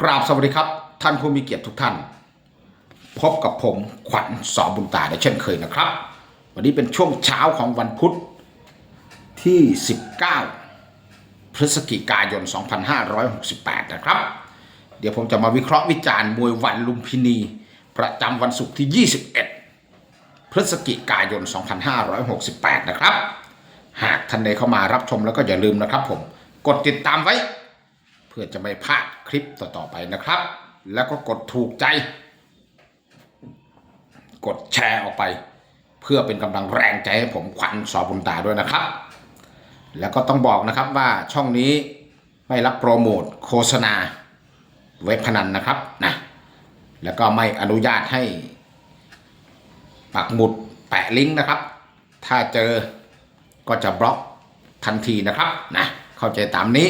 กราบสวัสดีครับ ท่านผู้มีเกียรติทุกท่าน พบกับผมขวัญสอบุญตาได้เช่นเคยนะครับ วันนี้เป็นช่วงเช้าของวันพุธที่ 19 พฤศจิกายน 2568 นะครับ เดี๋ยวผมจะมาวิเคราะห์วิจารณ์มวยวันลุมพินี ประจำวันศุกร์ที่ 21 พฤศจิกายน 2568 นะครับ หากท่านใดเข้ามารับชมแล้วก็อย่าลืมนะครับผมกดติดตามไว้ พื่อจะไม่พลาดคลิปต่อๆไปนะครับ แล้วก็กดถูกใจ กดแชร์ออกไป เพื่อเป็นกำลังแรงใจให้ผมขวัญสอบุญตาด้วยนะครับ แล้วก็ต้องบอกนะครับว่าช่องนี้ไม่รับโปรโมทโฆษณาเว็บพนันนะครับนะแล้วก็ไม่อนุญาตให้ปักหมุดแปะลิงก์นะครับ ถ้าเจอก็จะบล็อกทันทีนะครับนะเข้าใจตามนี้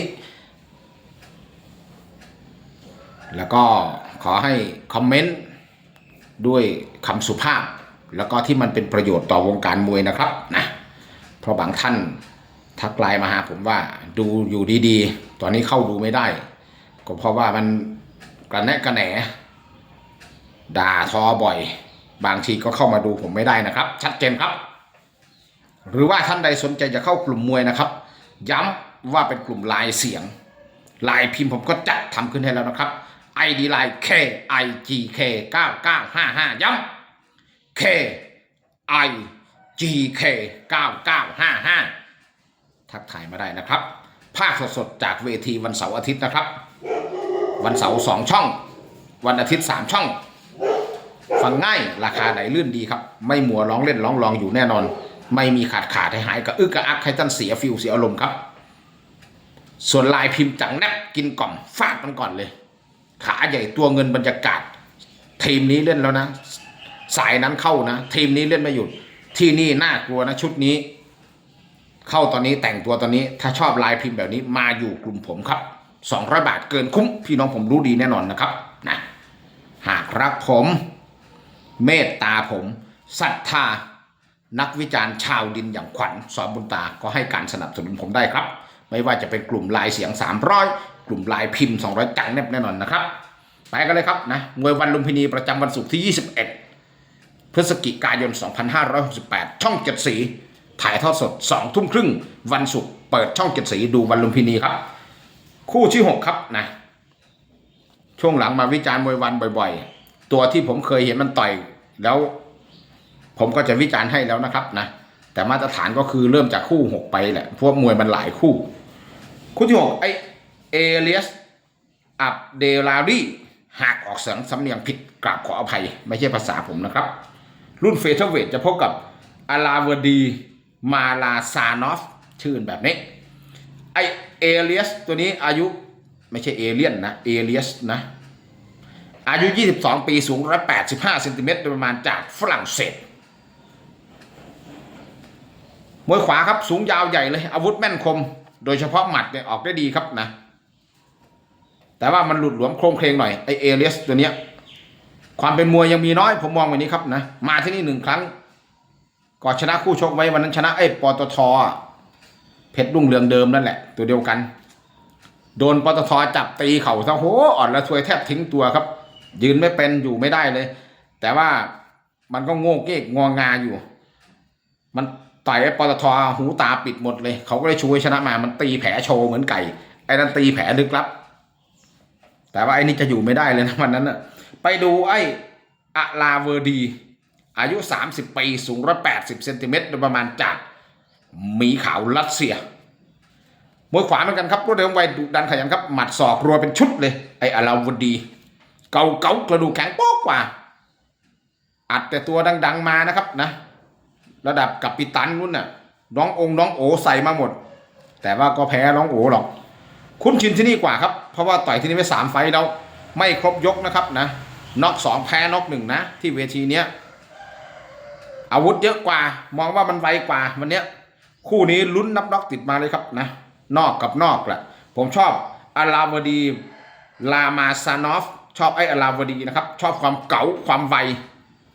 แล้วก็ขอให้คอมเมนต์ด้วยคำสุภาพ แล้วก็ที่มันเป็นประโยชน์ต่อวงการมวยนะครับนะเพราะบางท่านทักไลน์มาหาผมว่าดูอยู่ดีๆ ตอนนี้เข้าดูไม่ได้ ก็เพราะว่ามันกระแนะกระแหนด่าทอบ่อย บางทีก็เข้ามาดูผมไม่ได้นะครับ ชัดเจนครับ หรือว่าท่านใดสนใจจะเข้ากลุ่มมวยนะครับ ย้ำว่าเป็นกลุ่มลายเสียงลายพิมพ์ผมก็จัดทำขึ้นให้แล้วนะครับ ID ไลน์ K I G K 9955ย้ำ K I G K 9955ทักทายมาได้นะครับ ภาคสดๆ จากเวทีวันเสาร์อาทิตย์นะครับ วันเสาร์สองช่อง วันอาทิตย์สามช่อง ฟังง่ายราคาไหนลื่นดีครับ ไม่มัวร้องเล่นร้องรองอยู่แน่นอน ไม่มีขาดขาดให้หายกระอึกกระอักให้ท่านเสียฟิลเสียอารมณ์ครับส่วนลายพิมพ์จังแนบกินกล่อมฟาดมันก่อนเลย ขาใหญ่ตัวเงินบรรยากาศ ทีมนี้เล่นแล้วนะ สายนั้นเข้านะ ทีมนี้เล่นไม่หยุด ที่นี่น่ากลัวนะชุดนี้ เข้าตอนนี้แต่งตัวตอนนี้ ถ้าชอบลายพิมพ์แบบนี้มาอยู่กลุ่มผมครับ200บาทเกินคุ้มพี่น้องผมรู้ดีแน่นอนนะครับนะหากรักผม เมตตาผมศรัทธานักวิจารณ์ชาวดินอย่างขวัญสอนบุญตาก็ให้การสนับสนุนผมได้ครับ ไม่ว่าจะเป็นกลุ่มลายเสียง 300 กลุ่มลายพิมพ์ 200 จังแนบแน่นอนนะครับ ไปกันเลยครับนะมวยวันลุมพินีประจำวันศุกร์ที่ 21 พฤศจิกายน 2568 ช่องเจ็ดสี ถ่ายทอดสด 2 ทุ่มครึ่ง วันศุกร์เปิดช่องเจ็ดสีดูวันลุมพินีครับ คู่ที่ 6 ครับนะช่วงหลังมาวิจารณ์มวยวันบ่อยๆ ตัวที่ผมเคยเห็นมันต่อยแล้ว ผมก็จะวิจารณ์ให้แล้วนะครับนะแต่มาตรฐานก็คือเริ่มจากคู่ 6 ไปแหละพวกมวยมันหลายคู่ คู่ที่6ไอ เอเลียสอับเดลารีหากออกเสียงสำเนียงผิดกราบขออภัย ไม่ใช่ภาษาผมนะครับ รุ่นเฟเธอร์เวทจะพบกับอาลาวดีมาลาซานอฟชื่อแบบนี้ไอเอเลียสตัวนี้อายุไม่ใช่เอเลียนนะเอเลียสนะ อายุ 22 ปีสูง 185เซนติเมตรโดยประมาณจากฝรั่งเศสมวยขวาครับสูงยาวใหญ่เลย อาวุธแม่นคม โดยเฉพาะหมัดเนี่ยออกได้ดีครับนะ แต่ว่ามันหลุดหลวมโครงเคลงหน่อยไอเอเลียสตัวเนี้ย ความเป็นมวยยังมีน้อยผมมองแบบนี้ครับนะมาที่นี่หนึ่งครั้งก่อนชนะคู่ชกไว้วันนั้นชนะไอ้ปตทเพชรรุ่งเรืองเดิมนั่นแหละ ตัวเดียวกัน โดนปตทจับตีเข่าซะโหอ่อนละทวยแทบทิ้งตัวครับ ยืนไม่เป็นอยู่ไม่ได้เลย แต่ว่ามันก็โง่เก๊กงองาอยู่ มันต่อยไอ้ปตทหูตาปิดหมดเลย เขาก็เลยช่วยชนะมามันตีแผลโชว์เหมือนไก่ไอ้นั่นตีแผลลึกลับ แต่ว่าไอ้นี่จะอยู่ไม่ได้เลยนะวันนั้นน่ะไปดูไอ้อะลาเวอร์ดี อายุ 30 ปีสูง180เซนติเมตรโดยประมาณจากหมีขาวรัสเซียมวยขวาเหมือนกันครับรวดเร็วไวดุดันขยันครับหมัดศอกรัวเป็นชุดเลย ไอ้อะลาเวอร์ดี เกาเกากระดูกแข็งโป๊กกว่า อัดแต่ตัวดัง ๆมานะครับนะ ระดับกัปปิตันนู่นน่ะน้ององค์น้องโอใส่มาหมด แต่ว่าก็แพ้น้องโอหรอก คุ้นชินที่นี่กว่าครับ เพราะว่าต่อยที่นี่ไปสามไฟแล้วไม่ครบยกนะครับนะน็อกสองแพ้น็อกหนึ่งนะ ที่เวทีเนี้ยอาวุธเยอะกว่า มองว่ามันไวกว่าวันเนี้ยคู่นี้ลุ้นนับน็อกติดมาเลยครับนะ นอกกับนอกแหละผมชอบอาราวดีลามาซานอฟ ชอบไอ้อาราวดีนะครับ ชอบความเก๋าความไว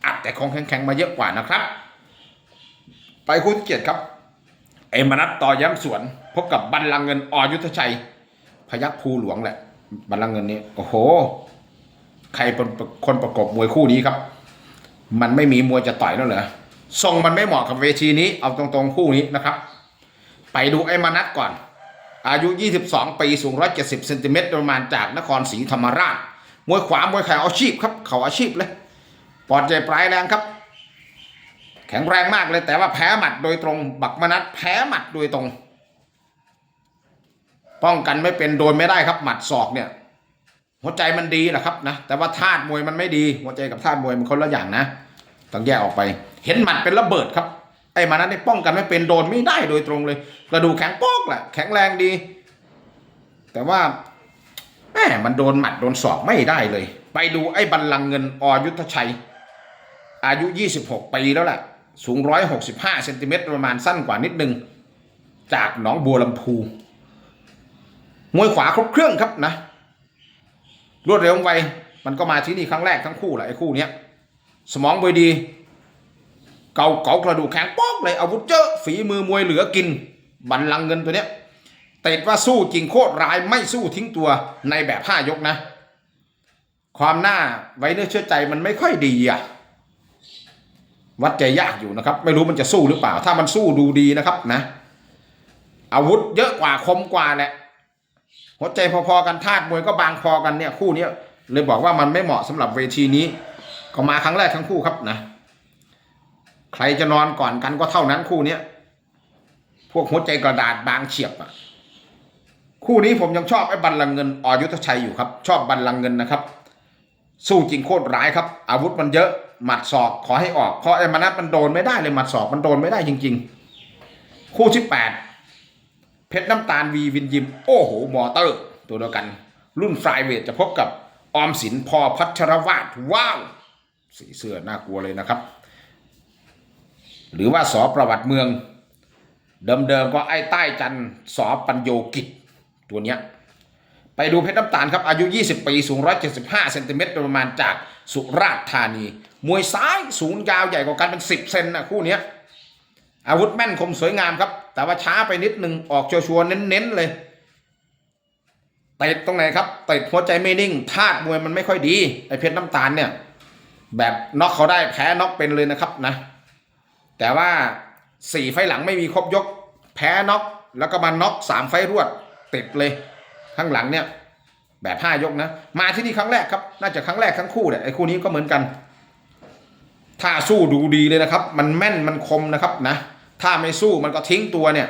อัดแต่ของแข็งๆมาเยอะกว่านะครับ ไปคู่ที่เกียรติครับ เอมนัทต่อย้ำสวน พบกับบัลลังเงินอยุทธชัย พยัคฆ์ภูหลวงแหละบัลลังก์เงินนี้โอ้โห ใครเป็นคนประกบมวยคู่นี้ครับ มันไม่มีมวยจะต่อยแล้วเหรอทรงมันไม่เหมาะกับเวทีนี้ เอาตรงๆคู่นี้นะครับ ไปดูไอ้มานัดก่อน อายุ 22 ปีสูง 170เซนติเมตรประมาณจากนครศรีธรรมราชมวยขวามวยเข่าอาชีพครับ เขาอาชีพเลยปอดใจปลายแรงครับ แข็งแรงมากเลยแต่ว่าแพ้หมัดโดยตรง บักมนัดแพ้หมัดโดยตรง ป้องกันไม่เป็นโดนไม่ได้ครับ หมัดศอกเนี่ย หัวใจมันดีนะครับนะแต่ว่าธาตุมวยมันไม่ดี หัวใจกับธาตุมวยมันคนละอย่างนะต้องแยกออกไป เห็นหมัดเป็นระเบิดครับไอ้มานั้นนี่ป้องกันไม่เป็นโดนไม่ได้โดยตรงเลยกระดูกแข็งโป๊กแหละแข็งแรงดี แต่ว่าแหมมันโดนหมัดโดนศอกไม่ได้เลย ไปดูไอ้บัลลังเงินอยุทธชัย อายุ 26 ปีแล้วแหละสูง 165เซนติเมตรประมาณสั้นกว่านิดนึง จากหนองบัวลำพู มวยขวาครบเครื่องครับนะ รวดเร็วไวมันก็มาที่นี่ครั้งแรกทั้งคู่แหละไอ้คู่เนี้ยสมองบวยดี เกาเกากระดูกแข็งป๊อกเลยอาวุธเยอะฝีมือมวยเหลือกิน บันลังก์เงินตัวเนี้ยเตะว่าสู้จริงโคตรร้ายไม่สู้ทิ้งตัวในแบบห้ายกนะ ความหน้าไว้เนื้อเชื่อใจมันไม่ค่อยดีอะวัดใจยากอยู่นะครับ ไม่รู้มันจะสู้หรือเปล่า ถ้ามันสู้ดูดีนะครับนะ อาวุธเยอะกว่าคมกว่าแหละ หัวใจพอๆกันธาตุมวยก็บางพอกันเนี่ยคู่นี้เลยบอกว่ามันไม่เหมาะสำหรับเวทีนี้ ก็มาครั้งแรกทั้งคู่ครับนะ ใครจะนอนก่อนกันก็เท่านั้นคู่เนี้ยพวกหัวใจกระดาษบางเฉียบอะคู่นี้ผมยังชอบไอ้บัลลังก์เงินอยุทธชัยอยู่ครับ ชอบบัลลังก์เงินนะครับ สู้จริงโคตรร้ายครับ อาวุธมันเยอะหมัดศอกขอให้ออกเพราะไอ้มานัดมันโดนไม่ได้เลยหมัดศอกมันโดนไม่ได้จริง ๆ คู่ที่แปด เพชรน้ำตาลวีวินยิม โอ้โห มอเตอร์ ตัวเดียวกัน รุ่นฟลายเวทจะพบกับออมสินพอพัชรวาดว้าว สีเสื้อน่ากลัวเลยนะครับ หรือว่าสอประวัติเมือง เดิมๆก็ไอ้ใต้จันทร์สอปัญโยกิจตัวเนี้ยไปดูเพชรน้ำตาลครับ อายุ 20 ปี สูง 175 เซนติเมตรประมาณจากสุราษฎร์ธานี มวยซ้ายสูงยาวใหญ่กว่ากันเป็น 10 เซนนะคู่เนี้ยอาวุธแม่นคมสวยงามครับ แต่ว่าช้าไปนิดนึงออกชัวร์เน้นๆเลยเตะตรงไหนครับเตะหัวใจไม่นิ่งธาตุมวยมันไม่ค่อยดีไอเพชรน้ำตาลเนี่ย แบบน็อกเขาได้แพ้น็อกเป็นเลยนะครับนะ แต่ว่าสี่ไฟหลังไม่มีครบยก แพ้น็อกแล้วก็มาน็อกสามไฟรวด ติดเลยข้างหลังเนี่ย แบบห้ายกนะ มาที่นี่ครั้งแรกครับ น่าจะครั้งแรกทั้งคู่เนี่ยไอคู่นี้ก็เหมือนกันถ้าสู้ดูดีเลยนะครับ มันแม่นมันคมนะครับนะ ถ้าไม่สู้มันก็ทิ้งตัวเนี่ย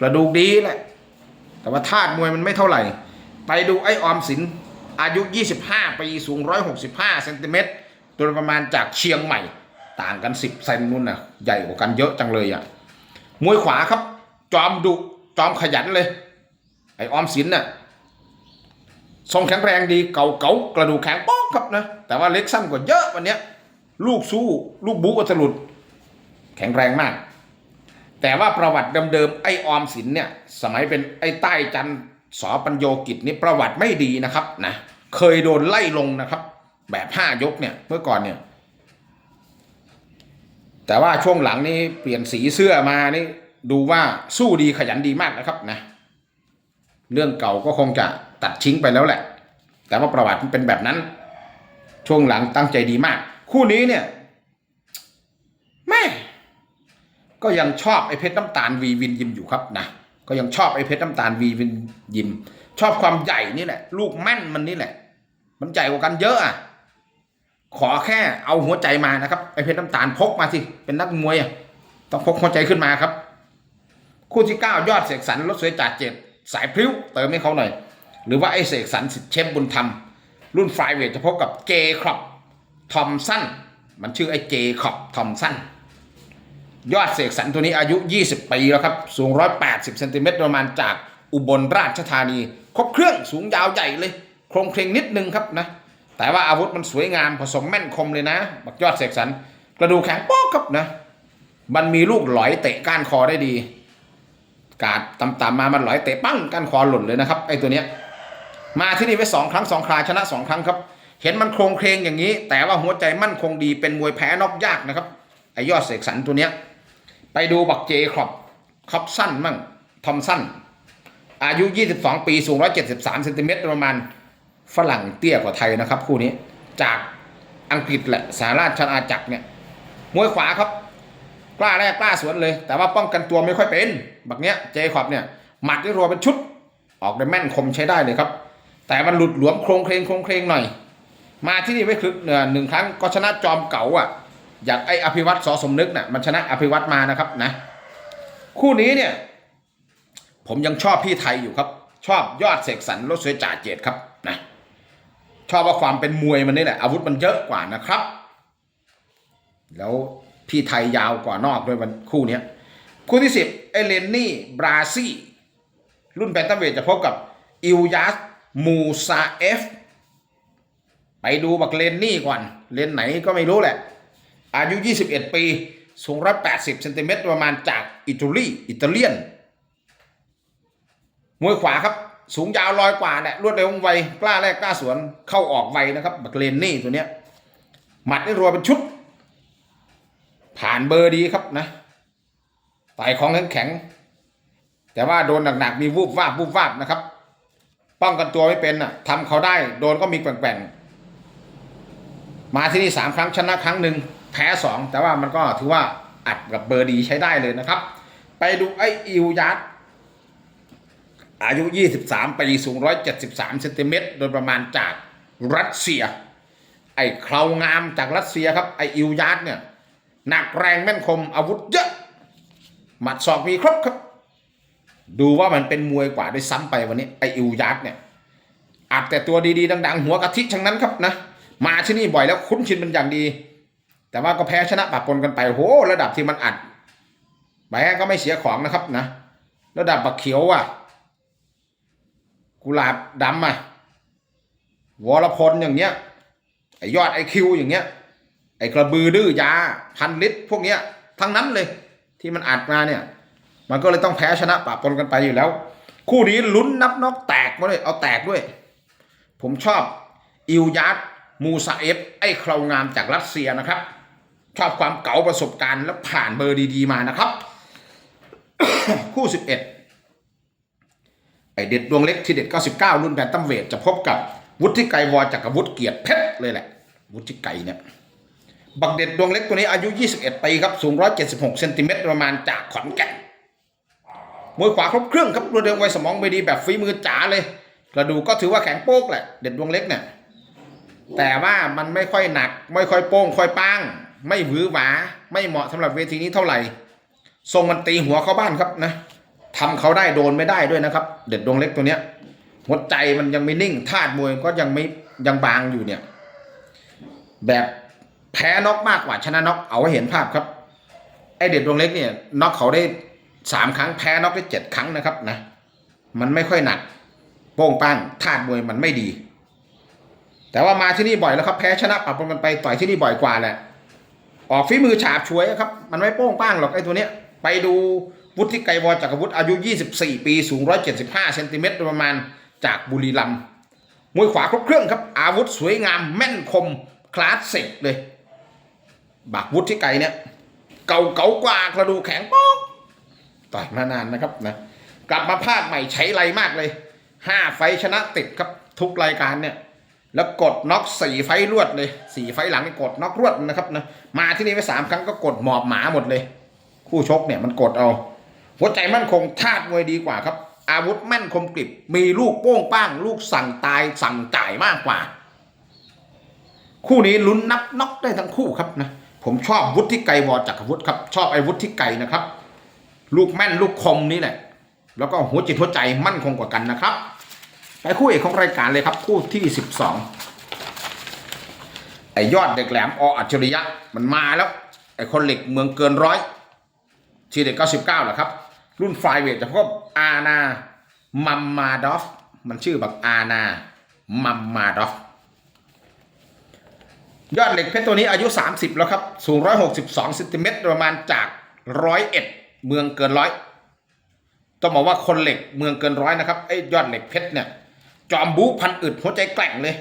กระดูกดีแหละ แต่ว่าธาตุมวยมันไม่เท่าไหร่ ไปดูไอ้ออมสินอายุ 25 ปี สูง 165เซนติเมตรโดยประมาณจากเชียงใหม่ ต่างกัน 10เซนนู่นน่ะ ใหญ่กว่ากันเยอะจังเลยอะ มวยขวาครับ จอมดุ จอมขยันเลย ไอ้ออมสินน่ะทรงแข็งแรงดี เก่าเก่ากระดูกแข็งป๊อกครับนะ แต่ว่าเล็กสั้นกว่าเยอะวันเนี้ย ลูกสู้ ลูกบูอัตลุด แข็งแรงมาก แต่ว่าประวัติเดิมๆไอ้ออมสินเนี่ยสมัยเป็นไอ้ใต้จันทร์สอปัญโยกิจนี่ประวัติไม่ดีนะครับนะเคยโดนไล่ลงนะครับ แบบห้ายกเนี่ยเมื่อก่อนเนี่ย แต่ว่าช่วงหลังนี้เปลี่ยนสีเสื้อมานี่ดูว่าสู้ดีขยันดีมากนะครับนะเรื่องเก่าก็คงจะตัดทิ้งไปแล้วแหละ แต่ว่าประวัติมันเป็นแบบนั้น ช่วงหลังตั้งใจดีมาก คู่นี้เนี่ยแม่ ก็ยังชอบไอ้เพชรน้ำตาลวีวินยิมอยู่ครับนะก็ยังชอบไอ้เพชรน้ำตาลวีวินยิม ชอบความใหญ่นี่แหละ ลูกแม่นมันนี่แหละ มันใหญ่กว่ากันเยอะอะขอแค่เอาหัวใจมานะครับไอ้เพชรน้ำตาลพกมาสิเป็นนักมวยอะต้องพกหัวใจขึ้นมาครับ คู่ที่เก้ายอดเสกสรรรถสวยจ่าเจ็ดสายพริ้วเติมให้เขาหน่อย หรือว่าไอ้เสกสรรสิทธิ์เชฟบุญธรรม รุ่นไฟเวทจะพบกับเจครอบทอมสันมันชื่อไอ้เจครอบทอมสัน ยอดเสกสรรตัวนี้อายุ 20 ปีแล้วครับ สูง 180เซนติเมตรประมาณจากอุบลราชธานี ครบเครื่องสูงยาวใหญ่เลย โครงเคลงนิดนึงครับนะ แต่ว่าอาวุธมันสวยงามผสมแม่นคมเลยนะ บักยอดเสกสรรกระดูกแข็งป๊อกครับนะ มันมีลูกหลอยเตะก้านคอได้ดี กาดต่ำๆมามันหลอยเตะปั้งก้านคอหล่นเลยนะครับไอ้ตัวเนี้ย มาที่นี่ไว้สองครั้งสองคราชนะสองครั้งครับ เห็นมันโครงเคลงอย่างนี้ แต่ว่าหัวใจมั่นคงดีเป็นมวยแพ้นอกยากนะครับไอ้ยอดเสกสรรตัวเนี้ย ไปดูบักเจครอบครอบสั้นมั่งทอมสั้นอายุ 22 ปีสูง 173เซนติเมตรประมาณฝรั่งเตี้ยกว่าไทยนะครับ คู่นี้จากอังกฤษแหละสหราชอาณาจักรเนี่ยมวยขวาครับ กล้าแรกกล้าสวนเลย แต่ว่าป้องกันตัวไม่ค่อยเป็นแบบเนี้ยเจคอบเนี่ยหมัดที่รัวเป็นชุด ออกได้แม่นคมใช้ได้เลยครับ แต่มันหลุดหลวมโครงเคลงโครงเคลงหน่อย มาที่นี่ไม่คลึกเนอหนึ่งครั้งก็ชนะจอมเก่าอะ อย่างไออภิวัตสอสมนึกน่ะมันชนะอภิวัตมานะครับนะคู่นี้เนี่ย ผมยังชอบพี่ไทยอยู่ครับ ชอบยอดเสกสรรรถสวยจ่าเจตครับนะชอบว่าความเป็นมวยมันนี่แหละอาวุธมันเยอะกว่านะครับ แล้วพี่ไทยยาวกว่านอกด้วยวันคู่นี้คู่ที่สิบเอเลนนี่บราซีรุ่นแบนตัมเวทจะพบกับอิลยัสมูซาเอฟ ไปดูบักเลนนี่ก่อน เลนไหนก็ไม่รู้แหละ อายุ 21 ปี สูง 180เซนติเมตรประมาณจากอิตาลีอิตาเลียน มวยขวาครับ สูงยาวลอยกว่าเนี่ยรวดเร็วว่องไวกล้าแรกกล้าสวนเข้าออกไวนะครับบักเลนนี่ตัวเนี้ยหมัดนี่รัวเป็นชุด ผ่านเบอร์ดีครับนะต่อยของแข็งแข็ง แต่ว่าโดนหนักๆมีวูบวาบวูบวาบนะครับ ป้องกันตัวไม่เป็นน่ะทำเขาได้ โดนก็มีแกว่งๆมาที่นี่สามครั้งชนะครั้งหนึ่ง แพ้สองแต่ว่ามันก็ถือว่าอัดกับเบอร์ดีใช้ได้เลยนะครับ ไปดูไออิวยัดอายุ 23 ปี สูง 173เซนติเมตรโดยประมาณจากรัสเซีย ไอ้เครางามจากรัสเซียครับ ไออิวยัดเนี่ยหนักแรงแม่นคมอาวุธเยอะ หมัดศอกมีครบครับ ดูว่ามันเป็นมวยกว่าด้วยซ้ำไปวันนี้ ไออิวยัดเนี่ยอัดแต่ตัวดีๆ ดัง ๆ หัวกะทิทั้งนั้นครับนะ มาที่นี่บ่อยแล้วคุ้นชินเป็นอย่างดี แต่ว่าก็แพ้ชนะปะปนกันไปโหระดับที่มันอัดแพ้ก็ไม่เสียของนะครับนะ ระดับบักเขียวอะ กุหลาบดำอะวรพลอย่างเงี้ยไอยอดไอคิวอย่างเงี้ย ไอกระบือดื้อยาพันลิตรพวกเนี้ยทั้งนั้นเลย ที่มันอัดมาเนี่ย มันก็เลยต้องแพ้ชนะปะปนกันไปอยู่แล้ว คู่นี้ลุ้นนับนอกแตกมาเลยเอาแตกด้วย ผมชอบ อิลยัดมูซาเอฟไอเครางามจากรัสเซียนะครับ ชอบความเก๋าประสบการณ์และผ่านเบอร์ดีๆมานะครับ คู่ 11 ไอเด็ดดวงเล็กที่เด็ด 99 รุ่นแบนตัมเวทจะพบกับวุฒิไกรวอจากรวุฒิเกียรติเพชรเลยแหละ วุฒิไกรเนี่ย บักเด็ดดวงเล็กตัวนี้อายุ 21 ปีครับ สูง 176 เซนติเมตรประมาณจากขอนแก่นมวยขวาครบเครื่องครับรวดเร็วไวสมองไม่ดีแบบฝีมือจ๋าเลย กระดูกก็ถือว่าแข็งโป๊กแหละ เด็ดดวงเล็กเนี่ย แต่ว่ามันไม่ค่อยหนัก ไม่ค่อยโป้งค่อยป้าง ไม่หวือหวา ไม่เหมาะสำหรับเวทีนี้เท่าไหร่ ทรงมันตีหัวเข้าบ้านครับนะทำเขาได้โดนไม่ได้ด้วยนะครับ เด็ดดวงเล็กตัวเนี้ยหัวใจมันยังไม่นิ่งธาตุมวยก็ยังไม่ยังบางอยู่เนี่ย แบบแพ้น็อกมากกว่าชนะน็อกเอาให้เห็นภาพครับไอเด็ดดวงเล็กเนี่ยน็อกเขาได้สามครั้งแพ้น็อกได้เจ็ดครั้งนะครับนะ มันไม่ค่อยหนักโป้งป้างธาตุมวยมันไม่ดี แต่ว่ามาที่นี่บ่อยแล้วครับแพ้ชนะปรับปนกันไปต่อยที่นี่บ่อยกว่าแหละ ออกฝีมือฉาบฉวยครับ มันไม่โป้งป้างหรอกไอ้ตัวเนี้ย ไปดูวุฒิไกรวอจักรวุฒิอายุ 24 ปีสูง 175เซนติเมตรประมาณจากบุรีรัมย์มวยขวาครบเครื่องครับ อาวุธสวยงามแม่นคมคลาสสิกเลย บักวุฒิไกรเนี่ย เก่าเก่ากว่ากระดูกแข็งป๊อกต่อยมานานนะครับนะกลับมาภาคใหม่ใช้ไรมากเลยห้าไฟชนะติดครับทุกรายการเนี่ย แล้วกดน็อกสี่ไฟรวดเลยสี่ไฟหลังนี่กดน็อกรวดนะครับนะมาที่นี่ไปสามครั้งก็กดหมอบหมาหมดเลย คู่ชกเนี่ยมันกดเอา หัวใจมั่นคงธาตุมวยดีกว่าครับ อาวุธแม่นคมกริบมีลูกโป้งป้าง ลูกสั่งตายสั่งจ่ายมากกว่า คู่นี้ลุ้นนับน็อกได้ทั้งคู่ครับนะผมชอบวุฒิไกรวอจักรวุฒิครับ ชอบไอ้วุฒิไกรนะครับ ลูกแม่นลูกคมนี่แหละแล้วก็หัวจิตหัวใจมั่นคงกว่ากันนะครับ ไปคู่เอกของรายการเลยครับ คู่ที่12ไอ้ยอดเด็กแหลมออัจฉริยะมันมาแล้วไอ้คนเหล็กเมืองเกินร้อยทีเด็ก99แหละครับ รุ่นไฟเวทจะพบอาณามัมมาดอฟมันชื่อแบบอาณามัมมาดอฟยอดเหล็กเพชรตัวนี้อายุ 30 แล้วครับ สูง 162เซนติเมตรประมาณจากร้อยเอ็ดเมืองเกินร้อยต้องบอกว่าคนเหล็กเมืองเกินร้อยนะครับไอ้ยอดเหล็กเพชรเนี่ย จอมบูพันอึดหัวใจแกร่งเลย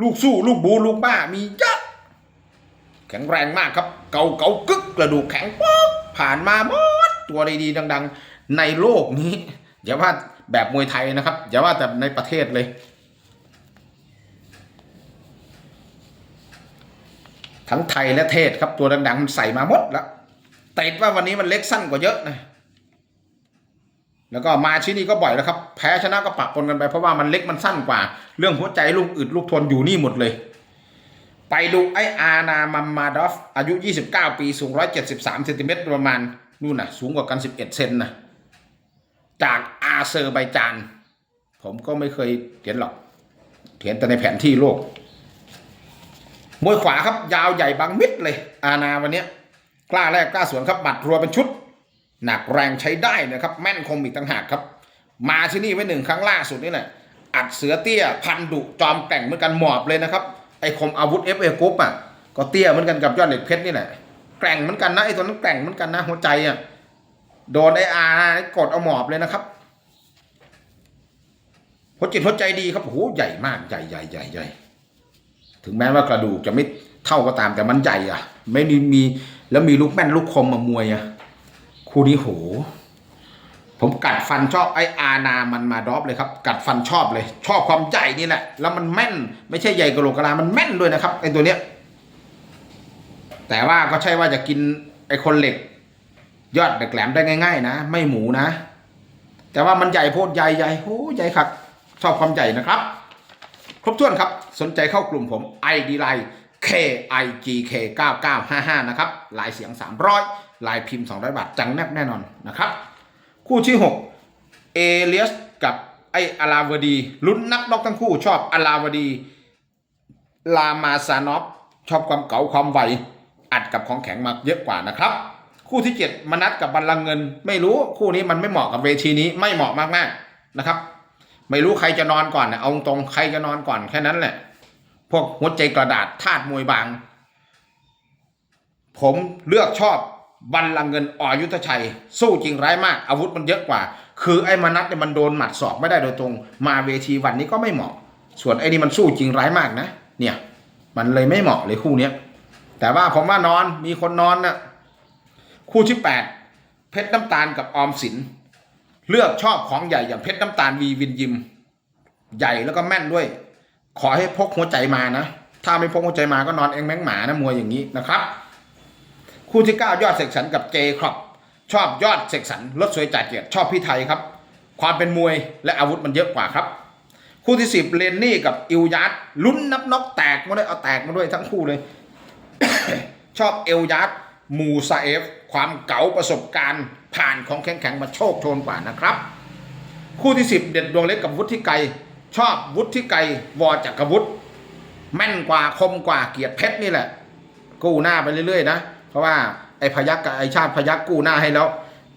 ลูกสู้ลูกบูลูกบ้ามีเยอะแข็งแรงมากครับ เกาเกากึกกระดูกแข็งป๊อกผ่านมาหมดตัวดีๆดัง ๆ ในโลกนี้อย่าว่าแบบมวยไทยนะครับอย่าว่าแต่ในประเทศเลยทั้งไทยและเทศครับตัวดังๆมันใส่มาหมดแล้วแต่ว่าวันนี้มันเล็กสั้นกว่าเยอะนะ แล้วก็มาที่นี่ก็บ่อยแล้วครับ แพ้ชนะก็ปะปนกันไปเพราะว่ามันเล็กมันสั้นกว่า เรื่องหัวใจลูกอึดลูกทนอยู่นี่หมดเลย ไปดูไออานามัมมาดอฟอายุ 29 ปีสูง 173เซนติเมตรประมาณนู่นนะสูงกว่ากัน 11 เซนนะจากอาเซอร์ไบจาน ผมก็ไม่เคยเห็นหรอกเห็นแต่ในแผนที่โลกมวยขวาครับยาวใหญ่บางมิดเลย อานาวันเนี้ยกล้าแรกกล้าสวนครับหมัดรัวเป็นชุด หนักแรงใช้ได้นะครับ แม่นคมอีกต่างหากครับ มาที่นี่ไว้หนึ่งครั้งล่าสุดนี่แหละอัดเสือเตี้ยพันดุจอมแก่งเหมือนกันหมอบเลยนะครับไอ้คมอาวุธเอฟเอกรุ๊ปอะก็เตี้ยเหมือนกันกับยอดเหล็กเพชรนี่แหละแกร่งเหมือนกันนะไอ้ตัวนั้นแกร่งเหมือนกันนะหัวใจอะโดนไอ้อากดเอาหมอบเลยนะครับหัวจิตหัวใจดีครับโอ้โหใหญ่มากใหญ่ใหญ่ใหญ่ใหญ่ถึงแม้ว่ากระดูกจะไม่เท่าก็ตามแต่มันใหญ่อะ ไม่มีมีแล้วมีลูกแม่นลูกคมมามวยอะ คู่นี้โห ผมกัดฟันชอบไออานามันมาดรอปเลยครับ กัดฟันชอบเลย ชอบความใหญ่นี่แหละ แล้วมันแม่น ไม่ใช่ใหญ่กระโหลกกะลา มันแม่นด้วยนะครับไอตัวเนี้ย แต่ว่าก็ใช่ว่าจะกินไอคนเหล็ก ยอดเหล็กแหลมได้ง่าย ๆ นะ ไม่หมูนะ แต่ว่ามันใหญ่โพดใหญ่ใหญ่โอ้ใหญ่ครับชอบความใหญ่นะครับ ครบถ้วนครับ สนใจเข้ากลุ่มผม ID Line K I G K 9955 นะครับ ลายเสียง 300 ลายพิมพ์ 200 บาท จังแนบแน่นอนนะครับ คู่ที่ 6 เอเลียสกับไออาลาวดีลุ้นนักนอกทั้งคู่ชอบอาลาวดีลามาซานอฟชอบความเก๋าความไวอัดกับของแข็งมาเยอะกว่านะครับ คู่ที่ 7 มนัดกับบัลลังเงิน ไม่รู้คู่นี้มันไม่เหมาะกับเวทีนี้ไม่เหมาะมากๆนะครับ ไม่รู้ใครจะนอนก่อนนะเอาตรงใครจะนอนก่อนแค่นั้นแหละ พวกหัวใจกระดาษธาตุมวยบาง ผมเลือกชอบ บัลลังเงินอยุทธชัย สู้จริงร้ายมาก อาวุธมันเยอะกว่า คือไอ้มนัดเนี่ยมันโดนหมัดศอกไม่ได้โดยตรง มาเวทีวันนี้ก็ไม่เหมาะ ส่วนไอ้นี่มันสู้จริงร้ายมากนะ เนี่ย มันเลยไม่เหมาะเลยคู่เนี้ยแต่ว่าผมว่านอนมีคนนอนนะคู่ที่แปดเพชรน้ำตาลกับออมสินเลือกชอบของใหญ่อย่างเพชรน้ำตาลวีวินยิม ใหญ่แล้วก็แม่นด้วย ขอให้พกหัวใจมานะ ถ้าไม่พกหัวใจมาก็นอนเองแมงหมานะมวยอย่างนี้นะครับ คู่ที่ 9 ยอดเสกสรรกับเจครับชอบยอดเสกสรรรถสวยจ่าเกียรติชอบพี่ไทยครับ ความเป็นมวยและอาวุธมันเยอะกว่าครับ คู่ที่ 10 เลนนี่กับอิวยัดลุ้นนับน็อกแตกมาด้วยเอาแตกมาด้วยทั้งคู่เลย ชอบเอลยัดมูซาเอฟ ความเก๋าประสบการณ์ ผ่านของแข็งๆมาโชคโชนกว่านะครับ คู่ที่ 10 เด็ดดวงเล็กกับวุฒิไกรชอบวุฒิไกรวอจักรวุฒิแม่นกว่าคมกว่าเกียรติเพชรนี่แหละ กู้หน้าไปเรื่อยๆนะ เพราะว่าไอ้พยักกับไอ้ชาติพยักกู้หน้าให้แล้ว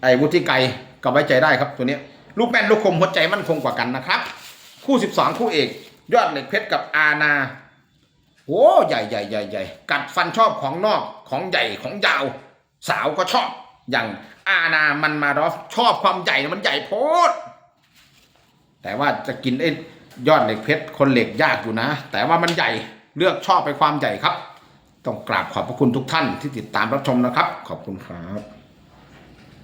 ไอ้วุฒิไกรก็ไว้ใจได้ครับตัวนี้ลูกแม่นลูกคมหัวใจมั่นคงกว่ากันนะครับ คู่ 12 คู่เอก ยอดเหล็กเพชรกับอาณาโอ้ใหญ่ใหญ่ใหญ่ใหญ่กัดฟันชอบของนอกของใหญ่ของยาว สาวก็ชอบอย่างอาณามันมารอฟชอบความใหญ่มันใหญ่โพดแต่ว่าจะกินไอ้ยอดเหล็กเพชรคนเหล็กยากอยู่นะ แต่ว่ามันใหญ่เลือกชอบไปความใหญ่ครับ ต้องกราบขอบพระคุณทุกท่านที่ติดตามรับชมนะครับ ขอบคุณครับ